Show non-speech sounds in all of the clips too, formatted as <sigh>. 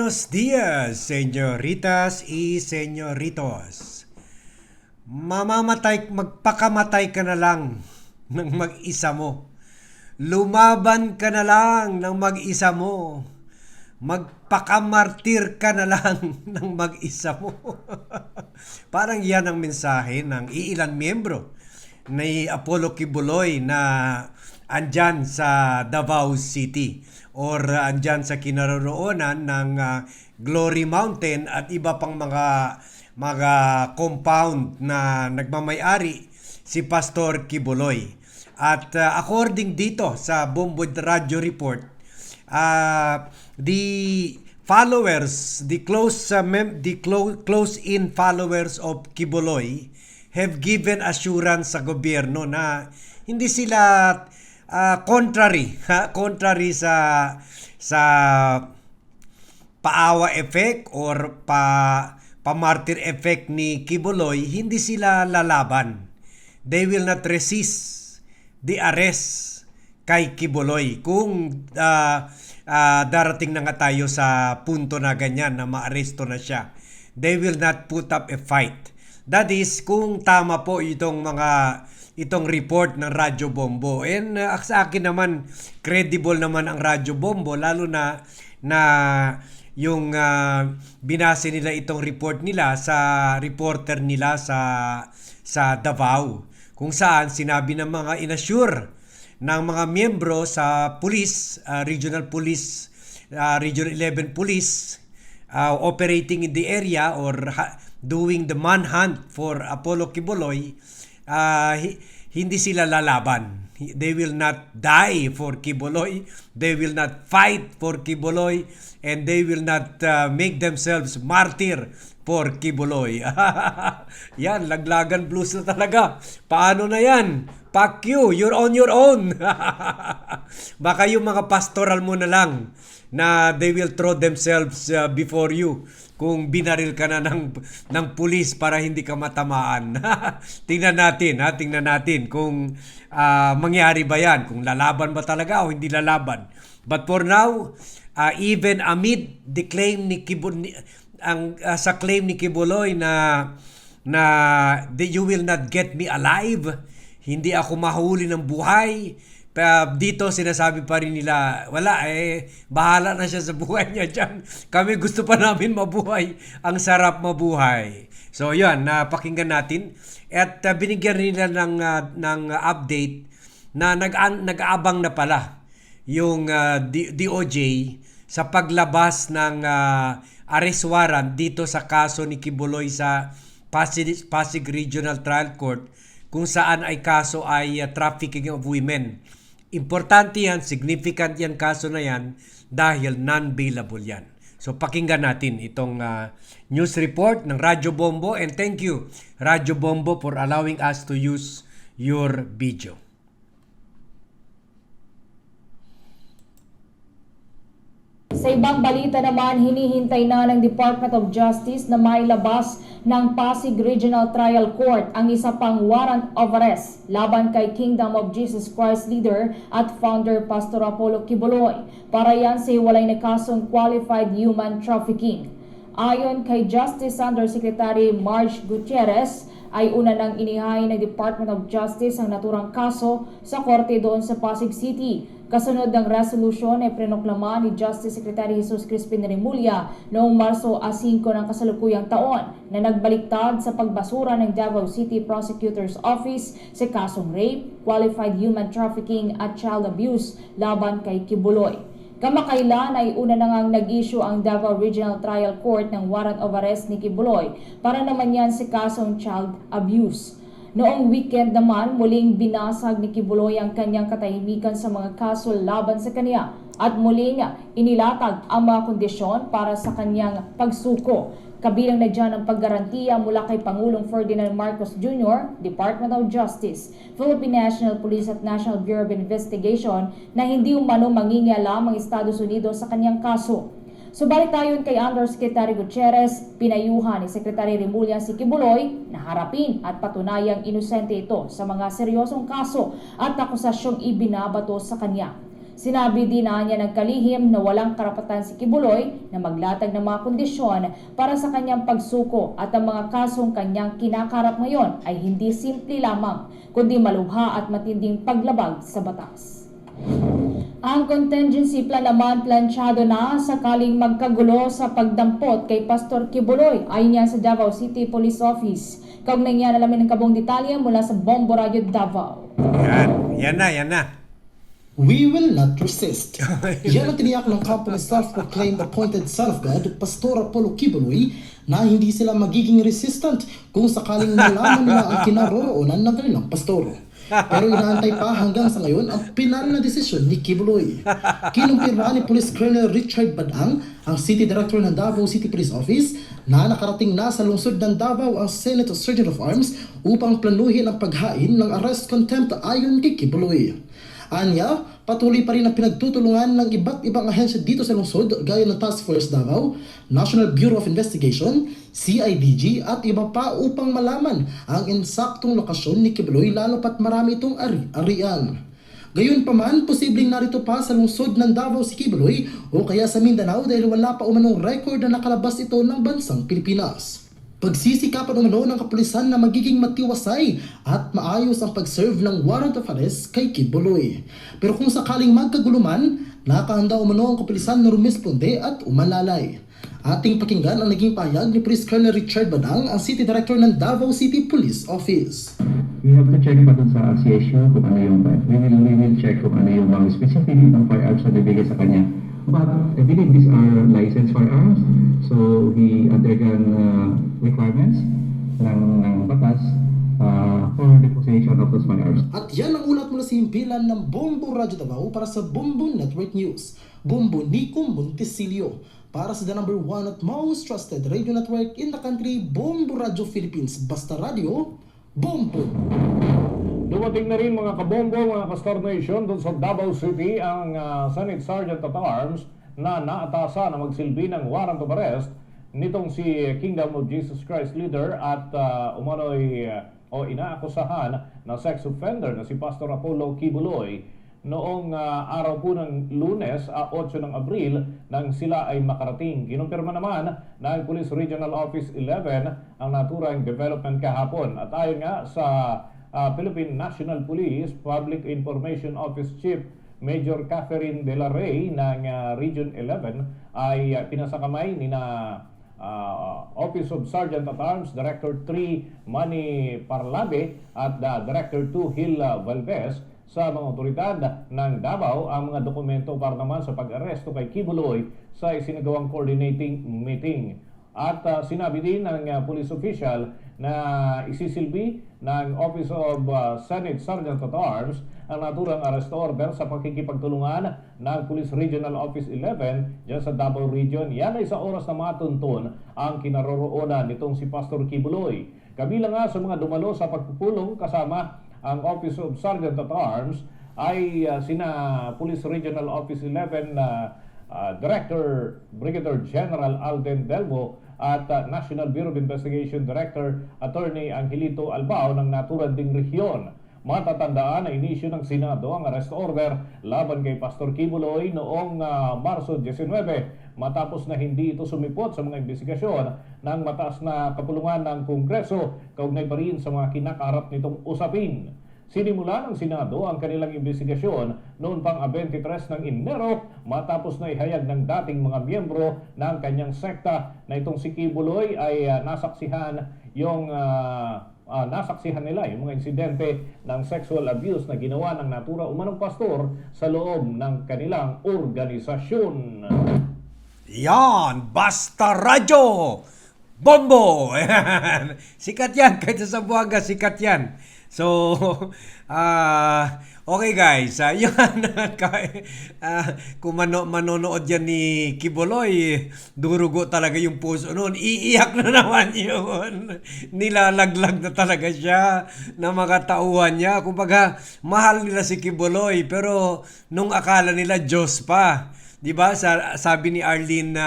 Buenos dias, señoritas y señoritos. Mamamatay, magpakamatay ka na lang ng mag-isa mo. Lumaban ka na lang ng mag-isa mo. Magpakamartir ka na lang <laughs> ng mag-isa mo. <laughs> Parang yan ang mensahe ng iilan miyembro ni Apollo Kibuloy na andyan sa Davao City or uh, andyan sa kinaroroonan ng uh, Glory Mountain at iba pang mga mga compound na nagmamayari si Pastor Kibuloy. At uh, according dito sa Bombod Radio Report, uh, the followers, the close uh, mem- the close close in followers of Kibuloy have given assurance sa gobyerno na hindi sila uh, contrary, <laughs> ha? contrary sa sa paawa effect or pa pamartir effect ni Kibuloy, hindi sila lalaban. They will not resist the arrest kay Kibuloy kung uh, uh, darating na nga tayo sa punto na ganyan na maaresto na siya. They will not put up a fight. That is kung tama po itong mga itong report ng Radyo Bombo. And uh, sa akin naman, credible naman ang Radyo Bombo, lalo na na yung uh, binase nila itong report nila sa reporter nila sa sa Davao kung saan sinabi ng mga inassure ng mga miyembro sa police, uh, regional police, uh, regional 11 police uh, operating in the area or doing the manhunt for Apollo Kibuloy uh, hindi sila lalaban. They will not die for Kiboloy. They will not fight for Kiboloy. And they will not uh, make themselves martyr for Kiboloy. <laughs> yan, laglagan blues na talaga. Paano na yan? Fuck you, you're on your own. <laughs> Baka yung mga pastoral mo na lang na they will throw themselves uh, before you kung binaril ka na ng, ng pulis para hindi ka matamaan. <laughs> tingnan natin, ha? tingnan natin kung uh, mangyari ba yan, kung lalaban ba talaga o hindi lalaban. But for now, uh, even amid the claim ni Kibo, ni, ang uh, sa claim ni Kibuloy na na you will not get me alive, hindi ako mahuli ng buhay, kaya dito sinasabi pa rin nila, wala eh, bahala na siya sa buhay niya dyan. Kami gusto pa namin mabuhay. Ang sarap mabuhay. So yun, napakinggan natin. At uh, binigyan nila ng, uh, ng update na nag nag-aabang na pala yung uh, DOJ sa paglabas ng uh, arrest warrant dito sa kaso ni Kibuloy sa Pasig, Pasig Regional Trial Court kung saan ay kaso ay uh, trafficking of women. Importante yan, significant yan kaso na yan dahil non-bailable yan. So pakinggan natin itong uh, news report ng Radyo Bombo and thank you Radyo Bombo for allowing us to use your video. Sa ibang balita naman, hinihintay na ng Department of Justice na mailabas ng Pasig Regional Trial Court ang isa pang warrant of arrest laban kay Kingdom of Jesus Christ leader at founder Pastor Apollo Kibuloy para yan sa hiwalay na kasong qualified human trafficking. Ayon kay Justice Undersecretary Marge Gutierrez, ay una nang inihain ng Department of Justice ang naturang kaso sa korte doon sa Pasig City. Kasunod ng resolusyon ay prenoklama ni Justice Secretary Jesus Crispin Remulla noong Marso 5 ng kasalukuyang taon na nagbaliktad sa pagbasura ng Davao City Prosecutor's Office sa kasong rape, qualified human trafficking at child abuse laban kay Kibuloy. Kamakailan ay una na ngang nag-issue ang Davao Regional Trial Court ng warrant of arrest ni Kibuloy para naman yan sa kasong child abuse. Noong weekend naman, muling binasag ni Kibuloy ang kanyang katahimikan sa mga kaso laban sa kanya at muling inilatag ang mga kondisyon para sa kanyang pagsuko Kabilang na dyan ang paggarantiya mula kay Pangulong Ferdinand Marcos Jr., Department of Justice, Philippine National Police at National Bureau of Investigation na hindi umano mangingialam ang Estados Unidos sa kanyang kaso. Subalit tayon kay Undersecretary Gutierrez, pinayuhan ni Secretary Remulla si Kibuloy na harapin at patunayang inosente ito sa mga seryosong kaso at akusasyong ibinabato sa kanya. Sinabi din na niya nagkalihim na walang karapatan si Kibuloy na maglatag ng mga kondisyon para sa kanyang pagsuko at ang mga kasong kanyang kinakarap ngayon ay hindi simple lamang kundi malubha at matinding paglabag sa batas. Ang contingency plan naman planchado na sakaling magkagulo sa pagdampot kay Pastor Kibuloy ayon yan sa Davao City Police Office. Kaugnay niya nalamin ng kabong detalye mula sa Bombo Radio Davao. Yan, yan na, yan na. We will not resist. <laughs> Yan ang tiniyak ng kampo ni self-proclaimed appointed son of God, Pastor Apollo Kibuloy, na hindi sila magiging resistant kung sakaling malaman nila ang kinaroroonan ng kanilang pastor. Pero inaantay pa hanggang sa ngayon ang pinal na desisyon ni Kibuloy. Kinumpirma ni Police Colonel Richard Badang, ang City Director ng Davao City Police Office, na nakarating na sa lungsod ng Davao ang Senate Surgeon of Arms upang planuhin ang paghain ng arrest contempt ayon kay Kibuloy. Anya, patuloy pa rin ang pinagtutulungan ng iba't ibang ahensya dito sa lungsod gaya ng Task Force Davao, National Bureau of Investigation, CIDG at iba pa upang malaman ang insaktong lokasyon ni Kibuloy lalo pat marami itong ari-arian. Gayon pa man, posibleng narito pa sa lungsod ng Davao si Kibuloy o kaya sa Mindanao dahil wala pa umanong record na nakalabas ito ng bansang Pilipinas. Pagsisikapan umano ng kapulisan na magiging matiwasay at maayos ang pag-serve ng warrant of arrest kay Kibuloy. Pero kung sakaling magkaguluman, nakahanda umano ang kapulisan na rumisponde at umalalay. Ating pakinggan ang naging pahayag ni Police Colonel Richard Badang, ang City Director ng Davao City Police Office. We have to check pa dun sa CSU kung ano yung we will, we will check kung ano yung mga specific ng firearms na bibigay sa kanya. But I believe these are licensed firearms, so he undergone uh, requirements ng, ng batas uh, for the of those firearms. At yan ang ulat mula sa himpilan ng Bombo Radio Davao para sa Bombo Network News. Bombo Nico Montesilio. Para sa the number one at most trusted radio network in the country, Bombo Radio Philippines. Basta Radio, Bombo! Dumating na rin mga kabombo, mga Castor Nation doon sa Davao City ang ah, Senate Sergeant at Arms na naatasa na magsilbi ng warrant of arrest nitong si Kingdom of Jesus Christ leader at uh, umano'y ah, o inaakusahan na sex offender na si Pastor Apollo Kibuloy noong ah, araw po ng lunes, ah, 8 ng Abril, nang sila ay makarating. Kinumpirma naman ng Police Regional Office 11 ang naturang development kahapon. At ayon nga sa ah, Philippine National Police Public Information Office Chief Major Catherine De La Rey ng ah, Region 11 ay ah, pinasakamay ni na ah, Office of Sergeant at Arms Director 3 Manny Parlabe at ah, Director 2 Hil ah, Valdez sa mga otoridad ng Davao ang mga dokumento para naman sa pag-aresto kay Kibuloy sa isinagawang coordinating meeting. At ah, sinabi din ng ah, police official na isisilbi ng Office of ah, Senate Sergeant at Arms ang naturang arrest order sa pakikipagtulungan ng Police Regional Office 11 dyan sa Davao Region. Yan ay sa oras na matuntun ang kinaroroonan nitong si Pastor Kibuloy. Kabilang nga sa mga dumalo sa pagpupulong kasama ang Office of Sergeant at Arms ay ah, sina Police Regional Office 11 na ah, Director Brigadier General Alden Delvo at ah, National Bureau of Investigation Director Attorney Angelito Albao ng naturang ding rehiyon. Matatandaan na inisyu ng Senado ang arrest order laban kay Pastor Kibuloy noong ah, Marso 19 matapos na hindi ito sumipot sa mga investigasyon ng mataas na kapulungan ng Kongreso kaugnay pa rin sa mga kinakaharap nitong usapin. Sinimula ng Senado ang kanilang investigasyon noon pang 23 ng Enero matapos na ihayag ng dating mga miyembro ng kanyang sekta na itong si Kibuloy ay ah, nasaksihan yung ah, ah, nasaksihan nila yung mga insidente ng sexual abuse na ginawa ng natura umanong pastor sa loob ng kanilang organisasyon. Yan, Basta Radyo! Bombo! <laughs> Sikat yan, kahit sa Buanga, sikat yan. So, <laughs> ah okay guys, uh, Ka- ah, kung mano, manonood yan ni Kiboloy, durugo talaga yung puso noon. Iiyak na <laughs> naman yun. Nilalaglag na talaga siya na mga tauhan niya. Kumbaga, mahal nila si Kiboloy, pero nung akala nila Diyos pa. 'Di ba? Sa, sabi ni Arlene na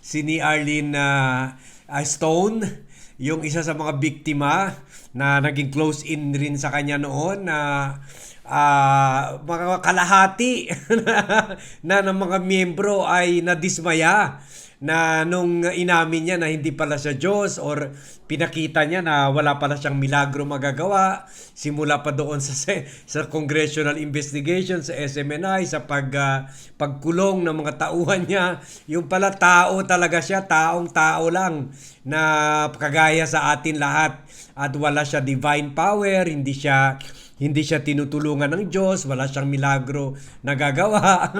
si ni Arlene na Stone, yung isa sa mga biktima na naging close in rin sa kanya noon na ah, mga kalahati <laughs> na ng mga miyembro ay nadismaya na nung inamin niya na hindi pala siya Diyos or pinakita niya na wala pala siyang milagro magagawa simula pa doon sa sa congressional investigation sa SMNI sa pag ah, pagkulong ng mga tauhan niya yung pala tao talaga siya taong tao lang na kagaya sa atin lahat. At wala siya divine power hindi siya hindi siya tinutulungan ng Diyos, wala siyang milagro na gagawa.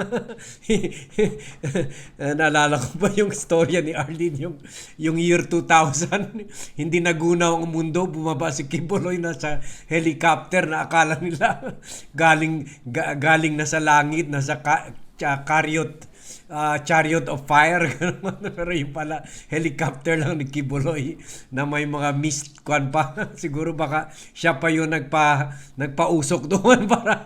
<laughs> Naalala ko pa yung storya ni Arlene, yung, yung year 2000, hindi nagunaw ang mundo, bumaba si Kibuloy na sa helicopter na akala nila <laughs> galing, ga- galing na sa langit, na sa ka, cha- chariot ah, chariot of fire <laughs> pero yung pala helicopter lang ni Kibuloy na may mga mist kwan pa. <laughs> Siguro baka siya pa yung nagpa nagpausok <laughs> doon para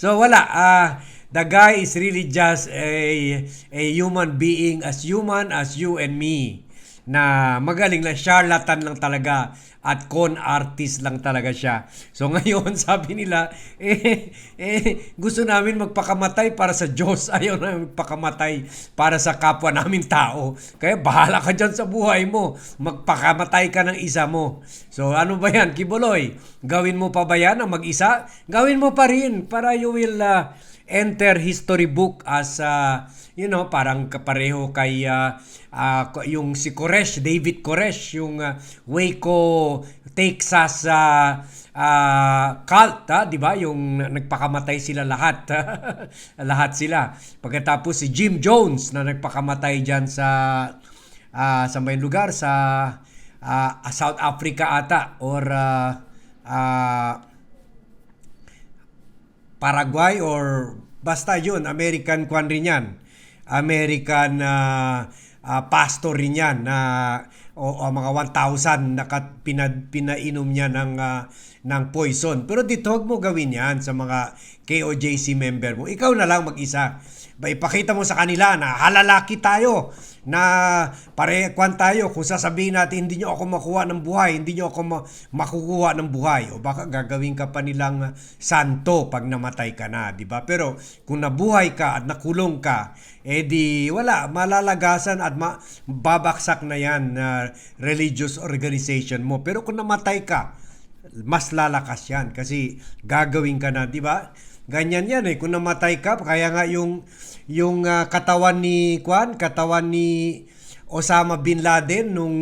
so wala. Ah the guy is really just a a human being as human as you and me na magaling lang, charlatan lang talaga at con artist lang talaga siya. So <laughs> ngayon, sabi nila, eh, eh, gusto namin magpakamatay para sa Diyos. <laughs> Ayaw namin magpakamatay para sa kapwa namin tao. Kaya bahala ka dyan sa buhay mo. Magpakamatay ka ng isa mo. So ano ba yan, Kibuloy? Gawin mo pa ba yan ang mag-isa? Gawin mo pa rin para you will uh, enter history book as uh, you know parang kapareho kay uh, uh, yung si Koresh David Koresh yung uh, Waco Texas uh, uh, cult ha, di ba? Yung nagpakamatay sila lahat <laughs> lahat sila. Pagkatapos si Jim Jones na nagpakamatay diyan sa uh, sa may lugar sa uh, South Africa ata or uh, uh, Paraguay or basta yun, American kwan rin yan. American ah, ah, pastor rin yan na o, o mga 1,000 na pinainom niya ng, ah, ng poison. Pero dito, huwag mo gawin yan sa mga KOJC member mo. Ikaw na lang mag-isa. Ba, ipakita mo sa kanila na halalaki tayo na pare kwan tayo kung sasabihin natin hindi nyo ako makuha ng buhay hindi nyo ako ma- makukuha ng buhay o baka gagawin ka pa nilang santo pag namatay ka na di ba pero kung nabuhay ka at nakulong ka eh di wala malalagasan at ma- babaksak na yan na religious organization mo pero kung namatay ka mas lalakas yan kasi gagawin ka na, di ba? Ganyan yan eh. Kung namatay ka, kaya nga yung yung ah, katawan ni Kwan, katawan ni Osama bin Laden nung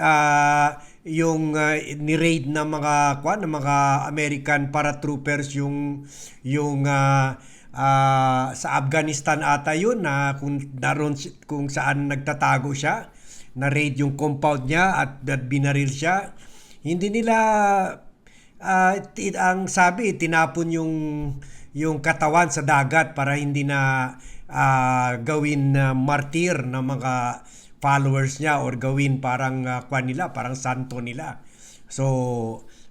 ah, yung ah, ni-raid ng mga Kwan, ng mga American paratroopers yung yung ah, ah, sa Afghanistan ata yun na kung naroon kung saan nagtatago siya na-raid yung compound niya at, at binaril siya hindi nila ah, ti- ang sabi tinapon yung yung katawan sa dagat para hindi na ah, gawin na martir ng mga followers niya or gawin parang uh, kwan nila, parang santo nila. So,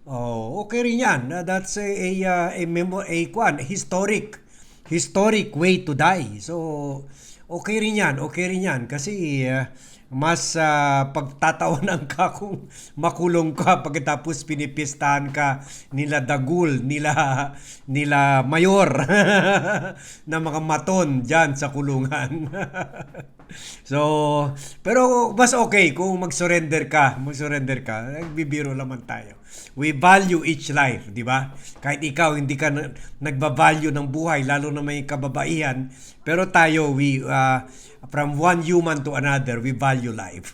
oh, okay rin yan. Uh, That's a, a, uh, a, memo, a kwan, historic historic way to die. So, okay rin yan, okay rin yan. Kasi uh, mas uh, pagtatawanan ka kung makulong ka pagkatapos pinipistahan ka nila Dagul, nila nila Mayor <laughs> na mga maton diyan sa kulungan. <laughs> so, pero mas okay kung mag-surrender ka, mag-surrender ka. Nagbibiro naman tayo. We value each life, di ba? Kahit ikaw hindi ka na, nagba-value ng buhay, lalo na may kababaihan, pero tayo we uh, from one human to another, we value life.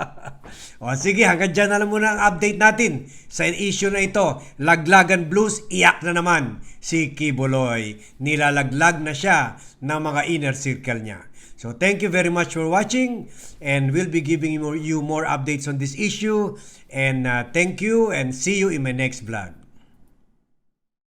<laughs> o sige, hanggang dyan na lang muna ang update natin sa issue na ito. Laglagan Blues, iyak na naman si Kiboloy. Nilalaglag na siya ng mga inner circle niya. So thank you very much for watching and we'll be giving you more, you more updates on this issue and uh, thank you and see you in my next vlog.